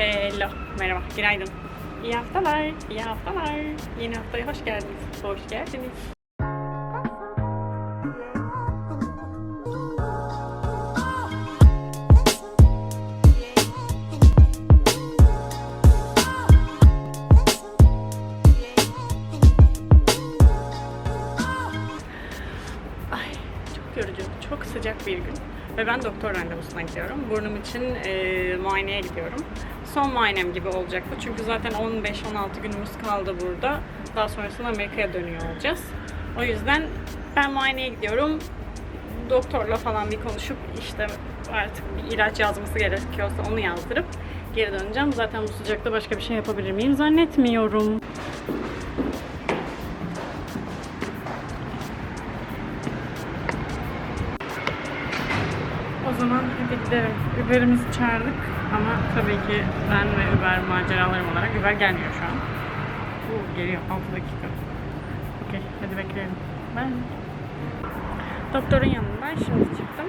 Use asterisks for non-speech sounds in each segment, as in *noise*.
Hello. Merhaba. Günaydın. İyi haftalar. İyi haftalar. Yeni haftaya hoş geldiniz. Hoş geldiniz. Ve ben doktor randevusuna gidiyorum. Burnum için e, muayeneye gidiyorum. Son muayenem gibi olacak bu. Çünkü zaten 15-16 günümüz kaldı burada. Daha sonrasında Amerika'ya dönüyor olacağız. O yüzden ben muayeneye gidiyorum. Doktorla falan bir konuşup işte artık bir ilaç yazması gerekiyorsa onu yazdırıp geri döneceğim. Zaten bu sıcakta başka bir şey yapabilir miyim zannetmiyorum. Gidelim. Uber'imizi çağırdık ama tabii ki ben ve Uber maceralarım olarak Uber gelmiyor şu an. Oo, geliyor 6 dakika. Okey hadi bekleyelim. Ben doktorun yanından şimdi çıktım.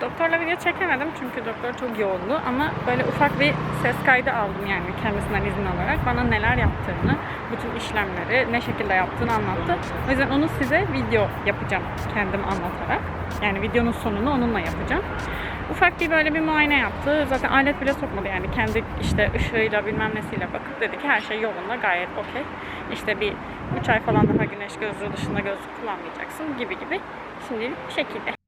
Doktorla video çekemedim çünkü doktor çok yoğundu ama böyle ufak bir ses kaydı aldım yani kendisinden izin alarak. Bana neler yaptığını, bütün işlemleri ne şekilde yaptığını anlattı. O yüzden onu size video yapacağım kendim anlatarak. Yani videonun sonunu onunla yapacağım. Ufak bir böyle bir muayene yaptı. Zaten alet bile sokmadı yani kendi işte ışığıyla bilmem nesiyle bakıp dedi ki her şey yolunda gayet okey. İşte bir 3 ay falan daha güneş gözlüğü dışında gözlük kullanmayacaksın gibi gibi. Şimdilik bu şekilde.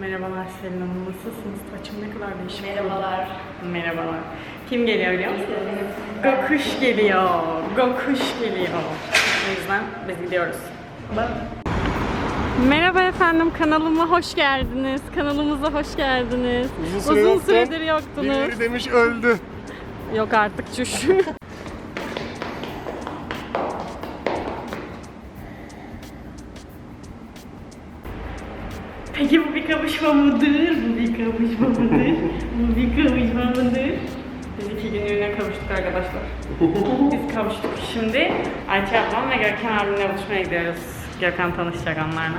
Merhabalar Selin Hanım. Nasılsınız? Saçım ne kadar değişik. Merhabalar. Merhabalar. Kim geliyor biliyor musunuz? Gokuş geliyor. Gokuş geliyor. O yüzden biz gidiyoruz. Merhaba efendim kanalıma hoş geldiniz. Kanalımıza hoş geldiniz. süre yoktu. süredir yoktunuz. Birileri demiş öldü. Yok artık çüş. *laughs* kavuşma mıdır? Bu bir kavuşma mıdır? bu bir kavuşma mıdır? Biz iki günlüğüne kavuştuk arkadaşlar. Biz kavuştuk. Şimdi Ayça ablam ve Gökhan abimle buluşmaya gidiyoruz. Gökhan tanışacak onlarla.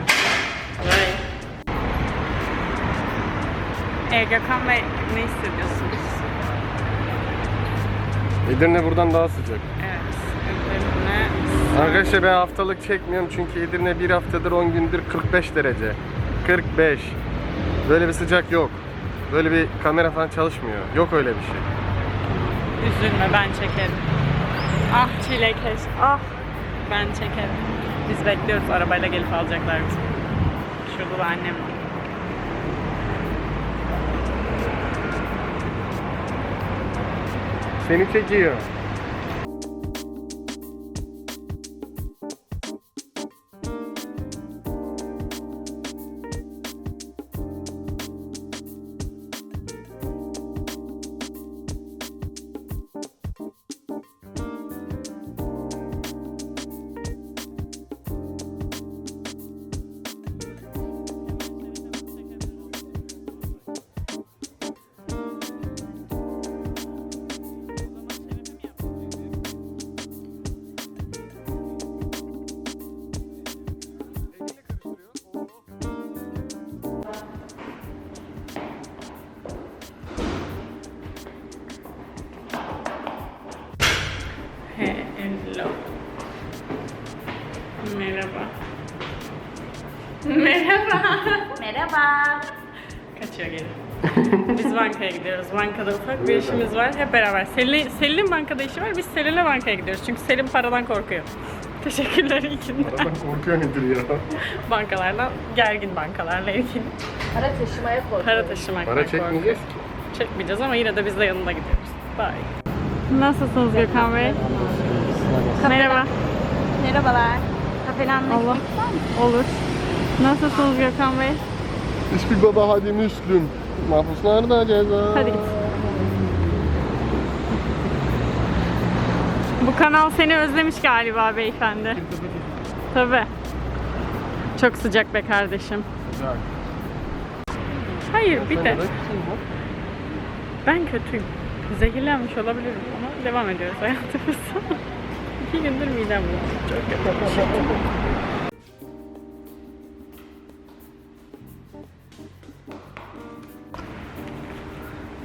Böyle. Ee, Gökhan Bey ne hissediyorsunuz? Edirne buradan daha sıcak. Evet. Öbürüne Arkadaşlar ben haftalık çekmiyorum çünkü Edirne bir haftadır 10 gündür 45 derece. 45. Böyle bir sıcak yok. Böyle bir kamera falan çalışmıyor. Yok öyle bir şey. Üzülme ben çekerim. Ah çilekeş. Ah ben çekerim. Biz bekliyoruz arabayla gelip alacaklar bizi. Şurada da annem var. Seni çekiyor. Hello. Merhaba. Merhaba. Merhaba. Kaçıyor geri. Biz bankaya gidiyoruz. Bankada ufak bir işimiz var. Hep beraber. Selin, Selin'in bankada işi var. Biz Selin'le bankaya gidiyoruz. Çünkü Selin paradan korkuyor. *laughs* Teşekkürler için. Aradan korkuyor nedir ya? Bankalardan, gergin bankalarla ilgili. Para taşımaya korkuyorum. Para taşımak. Para çekmeyeceğiz ki. Çekmeyeceğiz ama yine de biz de yanında gidiyoruz. Bye. Nasılsınız Gökhan Bey? Merhaba. Merhabalar. Kafelanmak Allah. Olur. Nasılsınız Gökhan Bey? Hiçbir baba hadi Müslüm. Mahpuslarda ceza. Hadi git. Bu kanal seni özlemiş galiba beyefendi. Tabii. Çok sıcak be kardeşim. Güzel. Hayır bir de- ben kötüyüm. Zehirlenmiş olabilirim ama Devam ediyoruz hayatımıza. İki gündür midem.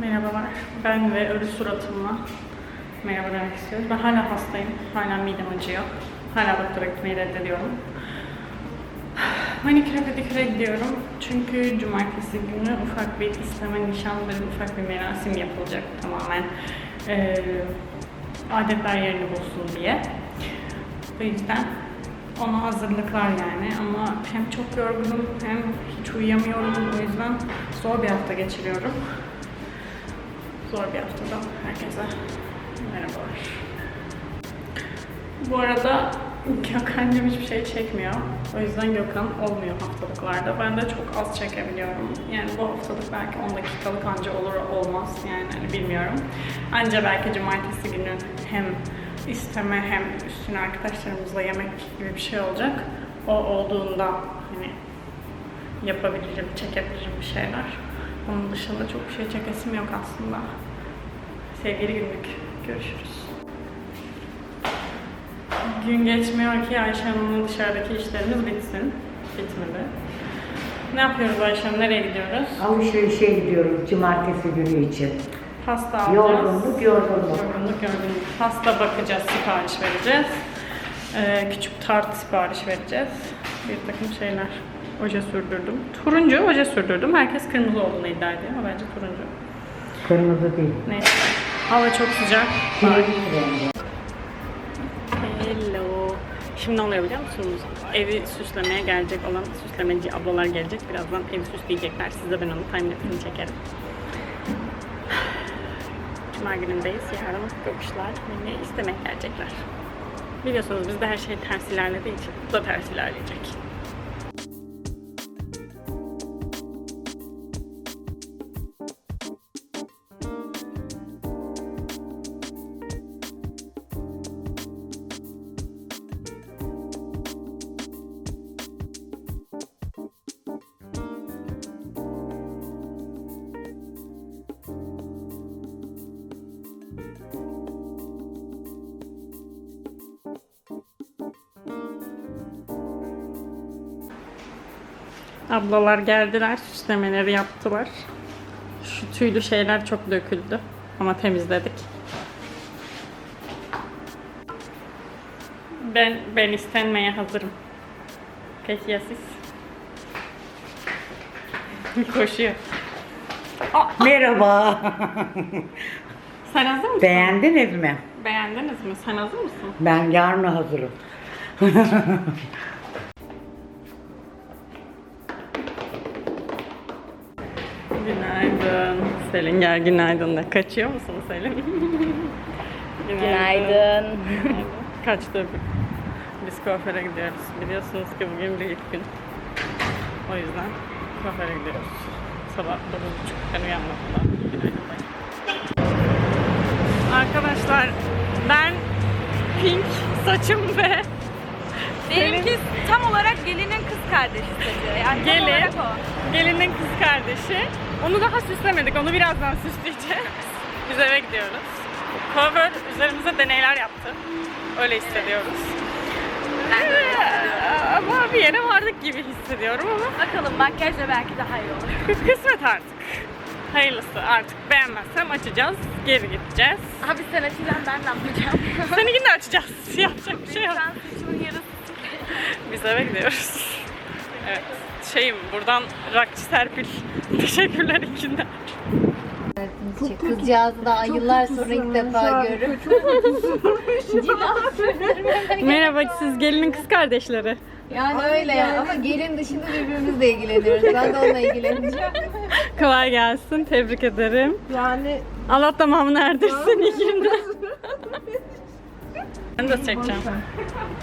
Merhabalar. Ben ve ölü suratımla merhaba demek istiyorum. Ben hala hastayım. Hala midem acıyor. Hala doktora gitmeyi reddediyorum. Maniküre pediküre gidiyorum. Çünkü cumartesi günü ufak bir isteme nişan ve ufak bir merasim yapılacak tamamen. Ee, adetler yerini bulsun diye. O yüzden ona hazırlıklar yani ama hem çok yorgunum hem hiç uyuyamıyorum o yüzden zor bir hafta geçiriyorum. Zor bir haftada herkese merhabalar. Bu arada Gökhan'cım hiçbir şey çekmiyor. O yüzden Gökhan olmuyor haftalıklarda. Ben de çok az çekebiliyorum. Yani bu haftalık belki 10 dakikalık anca olur olmaz yani hani bilmiyorum. Anca belki cumartesi günü hem isteme hem üstüne arkadaşlarımızla yemek gibi bir şey olacak. O olduğunda hani yapabilirim, çekebilirim bir şeyler. Onun dışında çok bir şey çekesim yok aslında. Sevgili günlük, görüşürüz. Gün geçmiyor ki Ayşe Hanım'ın dışarıdaki işlerimiz bitsin. Bitmedi. Ne yapıyoruz Ayşe Hanım? Nereye gidiyoruz? Alışverişe gidiyoruz cumartesi günü için. Pasta alacağız. Yorgunluk, yorgunluk. Yorgunluk, yorgunluk. Pasta bakacağız, sipariş vereceğiz. Ee, küçük tart sipariş vereceğiz. Bir takım şeyler. Oje sürdürdüm. Turuncu oje sürdürdüm. Herkes kırmızı olduğunu iddia ediyor ama bence turuncu. Kırmızı değil. Neyse. Hava çok sıcak. Hello. Şimdi oluyor biliyor musunuz? Evi süslemeye gelecek olan süslemeci ablalar gelecek. Birazdan evi süsleyecekler. Size ben onun timeletini çekerim. Cuma günündeyiz. Yarın göküşler beni istemeye gelecekler. Biliyorsunuz bizde her şey ters ilerlediği için bu da ters ilerleyecek. Ablalar geldiler, süslemeleri yaptılar. Şu tüylü şeyler çok döküldü ama temizledik. Ben ben istenmeye hazırım. Peki ya siz? *laughs* Koşuyor. Merhaba. Sen hazır mısın? Beğendiniz mi? Beğendiniz mi? Sen hazır mısın? Ben yarın hazırım. *laughs* Günaydın. Selin gel günaydın da. Kaçıyor musun Selin? *laughs* Günaydın. Kaçtı. Biz kuaföre gidiyoruz. Biliyorsunuz ki bugün bir ilk gün. O yüzden kuaföre gidiyoruz. Sabah 9.30'dan uyanmadılar. Günaydın. Arkadaşlar ben pink saçım ve Benimki tam olarak gelinin kız kardeşi saçı. Yani tam gelin, olarak o. gelinin kız kardeşi. Onu daha süslemedik. Onu birazdan süsleyeceğiz. *laughs* Biz eve gidiyoruz. Kuaför üzerimize deneyler yaptı. Öyle hissediyoruz. Ee, Ama bir yere vardık gibi hissediyorum ama Bakalım makyajla belki daha iyi olur. kısmet artık. Hayırlısı artık beğenmezsem açacağız, geri gideceğiz. Abi sen açacağım ben ne yapacağım? *laughs* Seninkini de açacağız. *laughs* Yapacak bir şey yok. Sen saçımın yarısı. Biz eve gidiyoruz. Evet. Şeyim buradan Rakçı Serpil. *laughs* Teşekkürler ikinden. Kızcağızı daha yıllar sonra ilk defa görüp *laughs* Merhaba siz gelinin kız kardeşleri. yani öyle ya ama gelin dışında birbirimizle ilgileniyoruz. Ben de onunla ilgileneceğim. Kolay gelsin. Tebrik ederim. Yani Allah tamamını erdirsin günler. *laughs* Ben de çekeceğim.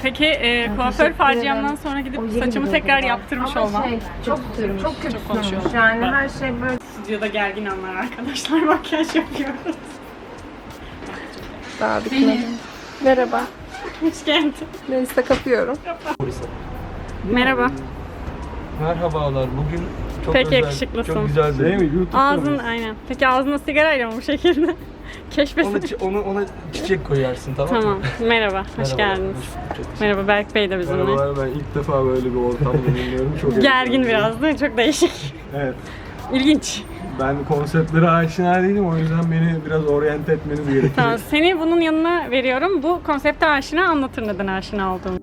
Peki e, kuaför faciamdan sonra gidip saçımı tekrar yaptırmış olmam. çok sürmüş. Çok konuşuyorum. Yani her şey böyle. Stüdyoda gergin anlar arkadaşlar. *laughs* Makyaj yapıyoruz. Daha bitmedi. Merhaba. Hoş geldin. Neyse kapıyorum. Merhaba. Merhabalar. Bugün çok Pek özel, yakışıklısın. Çok güzel değil mi? YouTube Ağzın aynen. Peki ağzına sigarayla mı bu şekilde? Keşfesi. ona, çi- ona, ona çiçek koyarsın tamam mı? Tamam. Merhaba. *laughs* Hoş Merhaba, geldiniz. hoş bulduk. Merhaba Berk Bey de bizimle. Merhabalar ben ilk defa böyle bir ortamda bulunuyorum. Çok Gergin heyecanlıyım. biraz değil mi? Çok değişik. *laughs* Evet. İlginç. Ben konseptlere aşina değilim o yüzden beni biraz oryante etmeniz gerekiyor. Tamam. Seni bunun yanına veriyorum. Bu konsepte aşina anlatır neden aşina olduğunu.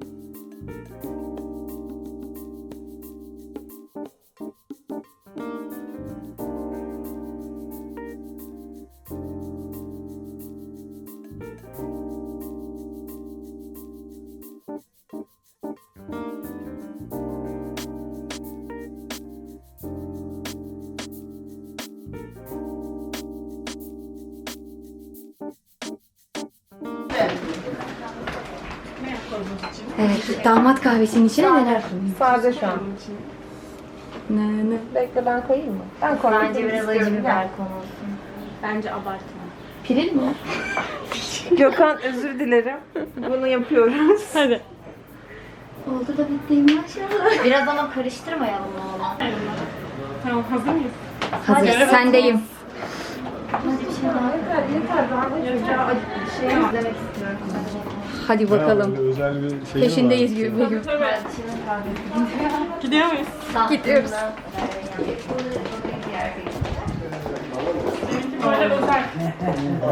Evet, damat kahvesinin içine neler koyayım? Sade şu an. Ne ne? Bekle ben koyayım mı? Ben koyayım. Bence biraz acı biber konulsun. Bence abartma. Piril mi? *laughs* Gökhan özür dilerim. Bunu yapıyoruz. Hadi. Oldu da bitti maşallah. Biraz ama karıştırmayalım oğlum. Tamam hazır mıyız? Hazır, sendeyim. Hadi bakalım. Özel bir şey Peşindeyiz gibi Begüm. Gidiyor muyuz? Gidiyoruz. Böyle özel.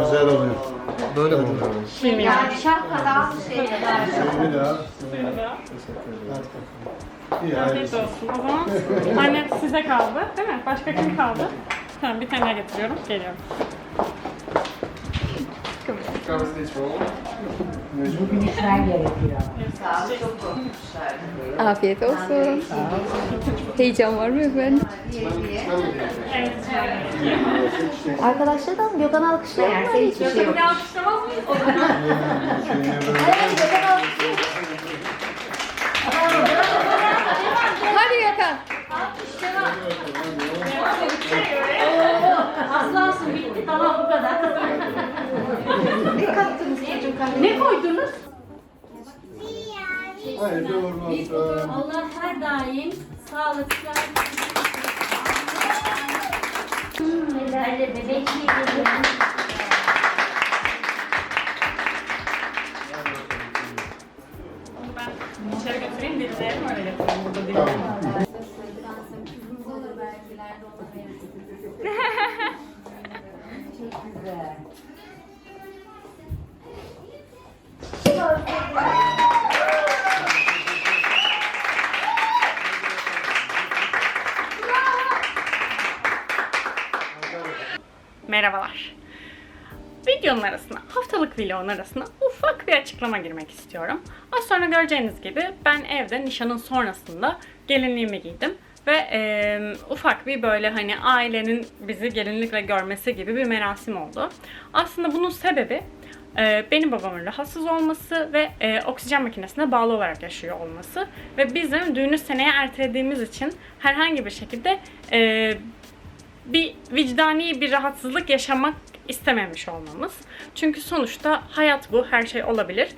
Güzel oluyor. Böyle mi oluyor? Bilmiyorum. Şapkadan şey Bir daha. İyi Afiyet olsun. O zaman anne size kaldı değil mi? Başka kim kaldı? Tamam bir tane getiriyorum. Geliyorum. Kahvesi de içmem ama. Bugün içmen gerekiyor. Afiyet olsun. Heyecan var mı efendim? Evet. Arkadaşlardan Gökhan alkışlayalım mı? Hiçbir şey yok. Bir alkışlamaz mıyız? Evet, Gökhan alkışlayalım. Hadi Gökhan. Aslansın bitti tamam bu kadar. ne kattınız çocuk Ne koydunuz? Olsun. Allah her daim sağlık, Böyle bebekliği geliyor. Ben içeri götüreyim birilerini öyle getireyim burada değil. Merhabalar. *laughs* vlogun arasına ufak bir açıklama girmek istiyorum. Az sonra göreceğiniz gibi ben evde nişanın sonrasında gelinliğimi giydim. Ve eee, ufak bir böyle hani ailenin bizi gelinlikle görmesi gibi bir merasim oldu. Aslında bunun sebebi eee, benim babamın rahatsız olması ve eee, oksijen makinesine bağlı olarak yaşıyor olması. Ve bizim düğünü seneye ertelediğimiz için herhangi bir şekilde eee bir vicdani bir rahatsızlık yaşamak istememiş olmamız. Çünkü sonuçta hayat bu, her şey olabilir.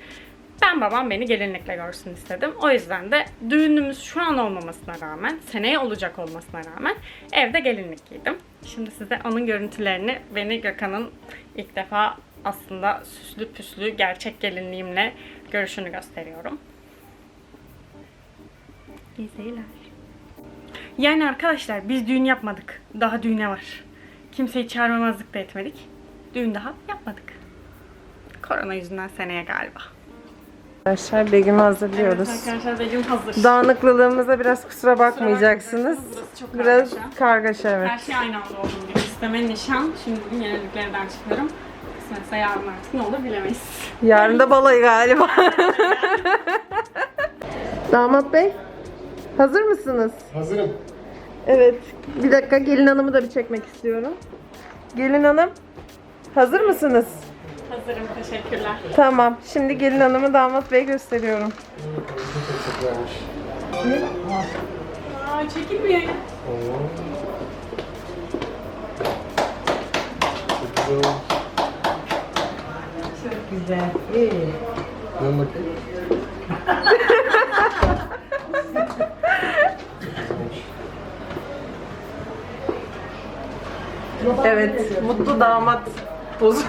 Ben babam beni gelinlikle görsün istedim. O yüzden de düğünümüz şu an olmamasına rağmen, seneye olacak olmasına rağmen evde gelinlik giydim. Şimdi size onun görüntülerini, beni Gökhan'ın ilk defa aslında süslü püslü gerçek gelinliğimle görüşünü gösteriyorum. İyi. Yani arkadaşlar biz düğün yapmadık. Daha düğüne var. Kimseyi çağırmamazlık da etmedik. Düğün daha yapmadık. Korona yüzünden seneye galiba. Arkadaşlar Begüm'ü hazırlıyoruz. arkadaşlar Begüm hazır. Dağınıklılığımıza biraz kusura bakmayacaksınız. Burası çok Biraz kargaşa. kargaşa evet. Her şey aynı anda olduğum gibi. İsteme nişan. Şimdi bugün yeniliklerden çıkıyorum. Kısmetse yarın artık ne olur bilemeyiz. Yarın da balayı galiba. *laughs* Damat Bey, hazır mısınız? Hazırım. Evet. Bir dakika gelin hanımı da bir çekmek istiyorum. Gelin hanım, hazır mısınız? Hazırım. Teşekkürler. Tamam. Şimdi gelin hanımı damat bey gösteriyorum. Aa çekilmiyor. Çok güzel olmuş. Çok güzel. İyi. Bakayım. Evet. Mutlu damat Bozuk.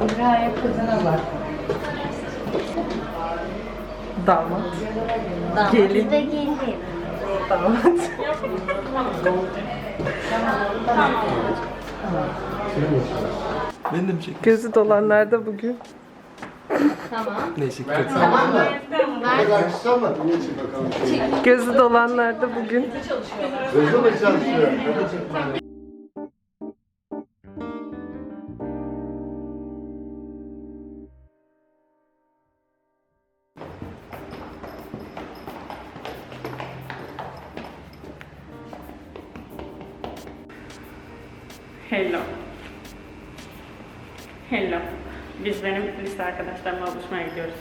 Buraya kızına bak. Damat. Damat Gelin. ve gelin. Damat. Beni de mi çek? Gözü dolanlar da bugün. Neyse kötü. Gözü dolanlar da bugün. Hello. Hello. Biz benim lise arkadaşlarımla buluşmaya gidiyoruz.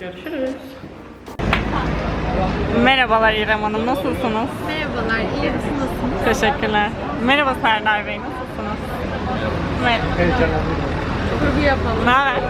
Görüşürüz. Merhabalar İrem Hanım, nasılsınız? Merhabalar, iyiyim. Siz nasılsınız? Teşekkürler. Merhaba Serdar Bey, nasılsınız? Merhaba. Kurgu yapalım. Ne haber?